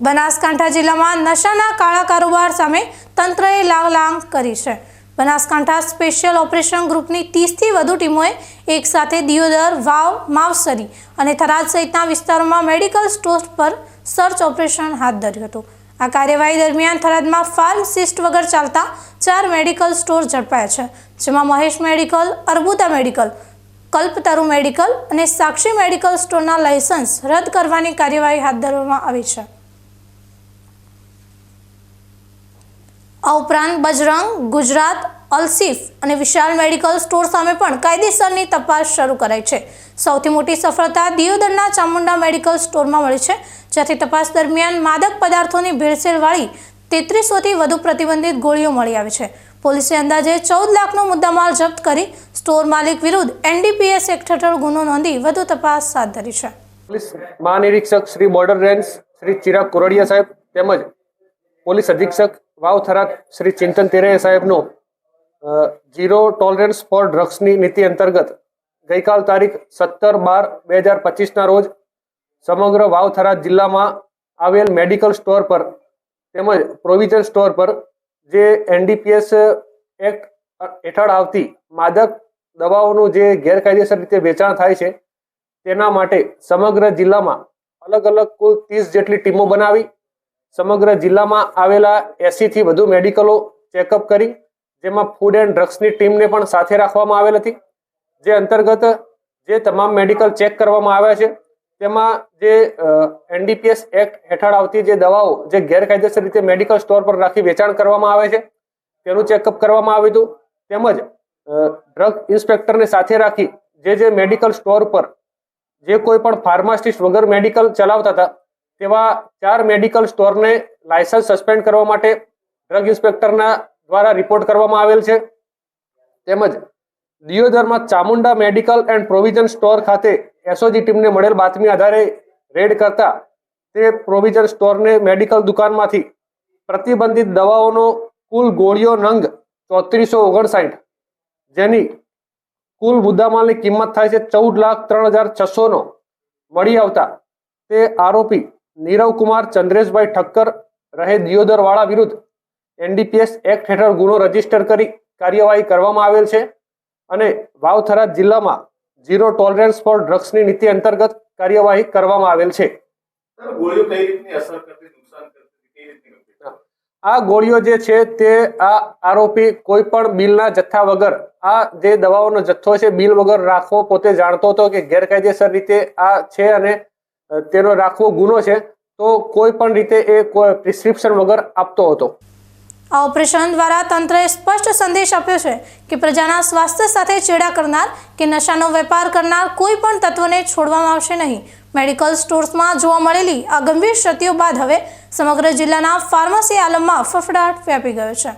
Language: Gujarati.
બનાસકાંઠા જિલ્લામાં નશાના કાળા કારોબાર સામે તંત્રએ લાગલાંગ કરી છે. બનાસકાંઠા સ્પેશિયલ ઓપરેશન ગ્રુપની ત્રીસથી વધુ ટીમોએ એકસાથે દિયોદર, વાવ, માવસરી અને થરાદ સહિતના વિસ્તારોમાં મેડિકલ સ્ટોર પર સર્ચ ઓપરેશન હાથ ધર્યું હતું. આ કાર્યવાહી દરમિયાન થરાદમાં ફાર્મસિસ્ટ વગર ચાલતા ચાર મેડિકલ સ્ટોર ઝડપાયા છે, જેમાં Mahesh medical, Arbuda medical, Kalpataru medical અને સાક્ષી મેડિકલ સ્ટોરના લાયસન્સ રદ કરવાની કાર્યવાહી હાથ ધરવામાં આવી છે. આ ઉપરાંત બજરંગ, ગુજરાત, અલસીફ અને વિશાલ મેડિકલ સ્ટોર સામે પણ કાયદેસરની તપાસ શરૂ કરાઈ છે. સૌથી મોટી સફળતા દિયોદરના ચામુંડા મેડિકલ સ્ટોરમાં મળી છે, જ્યાંથી તપાસ દરમિયાન માદક પદાર્થોની ભેળસેળવાળી તેત્રીસોથી વધુ પ્રતિબંધિત ગોળીઓ મળી આવી છે. પોલીસે અંદાજે ચૌદ લાખનો મુદ્દામાલ જપ્ત કરી સ્ટોર માલિક વિરુદ્ધ એનડીપીએસ એક્ટ હેઠળ ગુનો નોંધી વધુ તપાસ હાથ ધરી છે. પોલીસ મહાનિરીક્ષક શ્રી બોર્ડર રેન્જ શ્રી ચિરાગ કોરડિયા સાહેબ તેમજ પોલીસ અધિક્ષક વાવ થરાદ શ્રી ચિંતન તેરે સાહેબનો ઝીરો ટોલરન્સ ફોર ડ્રગ્સની નીતિ અંતર્ગત ગઈકાલ તારીખ સત્તર બાર બે હજાર પચીસના રોજ સમગ્ર વાવ થરાદ જિલ્લામાં આવેલ મેડિકલ સ્ટોર પર તેમજ પ્રોવિઝન સ્ટોર પર જે એનડીપીએસ એક્ટ હેઠળ આવતી માદક દવાઓનું જે ગેરકાયદેસર રીતે વેચાણ થાય છે, તેના માટે સમગ્ર જિલ્લામાં અલગ અલગ કુલ ત્રીસ જેટલી ટીમો બનાવી સમગ્ર જિલ્લામાં આવેલા એસી થી વધુ મેડિકલો ચેકઅપ કરી, જેમાં ફૂડ એન્ડ ડ્રગ્સની ટીમને પણ સાથે રાખવામાં આવેલ હતી. જે અંતર્ગત જે તમામ મેડિકલ ચેક કરવામાં આવ્યા છે, તેમાં જે એનડીપીએસ એક્ટ હેઠળ આવતી જે દવાઓ જે ગેરકાયદેસર રીતે મેડિકલ સ્ટોર પર રાખી વેચાણ કરવામાં આવે છે, તેનું ચેકઅપ કરવામાં આવ્યું હતું. તેમજ ડ્રગ ઇન્સ્પેક્ટરને સાથે રાખી જે જે મેડિકલ સ્ટોર પર જે કોઈ પણ ફાર્માસિસ્ટ વગર મેડિકલ ચલાવતા હતા તેવા ચાર મેડિકલ સ્ટોરને લાયસન્સ સસ્પેન્ડ કરવા માટે ડ્રગ ઇન્સ્પેક્ટરના દ્વારા રિપોર્ટ કરવામાં આવેલ છે. તેમજ દિયોદરમાં Chamunda medical and provision store ખાતે એસઓજી ટીમને મળેલ બાતમી આધારે રેડ કરતા તે પ્રોવિઝન સ્ટોરને મેડિકલ દુકાનમાંથી પ્રતિબંધિત દવાઓનો કુલ ગોળીઓ નંગ ચોત્રીસો ઓગણસાઠ, જેની કુલ મુદ્દામાલની કિંમત થાય છે ચૌદ લાખ ત્રણ હજાર છસોનો, મળી આવતા તે આરોપી નીરવ કુમાર ચંદ્રેશભાઈ ઠક્કર રહે દિયોદરવાળા વિરુદ્ધ એનડીપીએસ એક્ટ હેઠળ ગુનો રજિસ્ટર કરી કાર્યવાહી કરવામાં આવેલ છે અને વાવથરા જિલ્લામાં ઝીરો ટોલરન્સ ફોર ડ્રગ્સની નીતિ અંતર્ગત કાર્યવાહી કરવામાં આવેલ છે. આ ગોળીઓ જે છે તે આ આરોપી કોઈ પણ બિલના જથ્થા વગર આ જે દવાઓનો જથ્થો છે બિલ વગર રાખવો પોતે જાણતો હતો કે ગેરકાયદેસર રીતે આ છે અને તેનો રાખવો ગુનો છે, તો કોઈ પણ રીતે એ પ્રિસ્ક્રિપ્શન વગર આપતો હતો. આ ઓપરેશન દ્વારા તંત્રએ સ્પષ્ટ સંદેશ આપ્યો છે કે પ્રજાના સ્વાસ્થ્ય સાથે ચેડા કરનાર કે નશાનો વેપાર કરનાર કોઈ પણ તત્વને છોડવામાં આવશે નહીં. મેડિકલ સ્ટોર્સમાં જોવા મળેલી આ ગંભીર ક્ષતિઓ બાદ હવે સમગ્ર જિલ્લાના ફાર્મસી આલમમાં ફફડાટ વ્યાપી ગયો છે.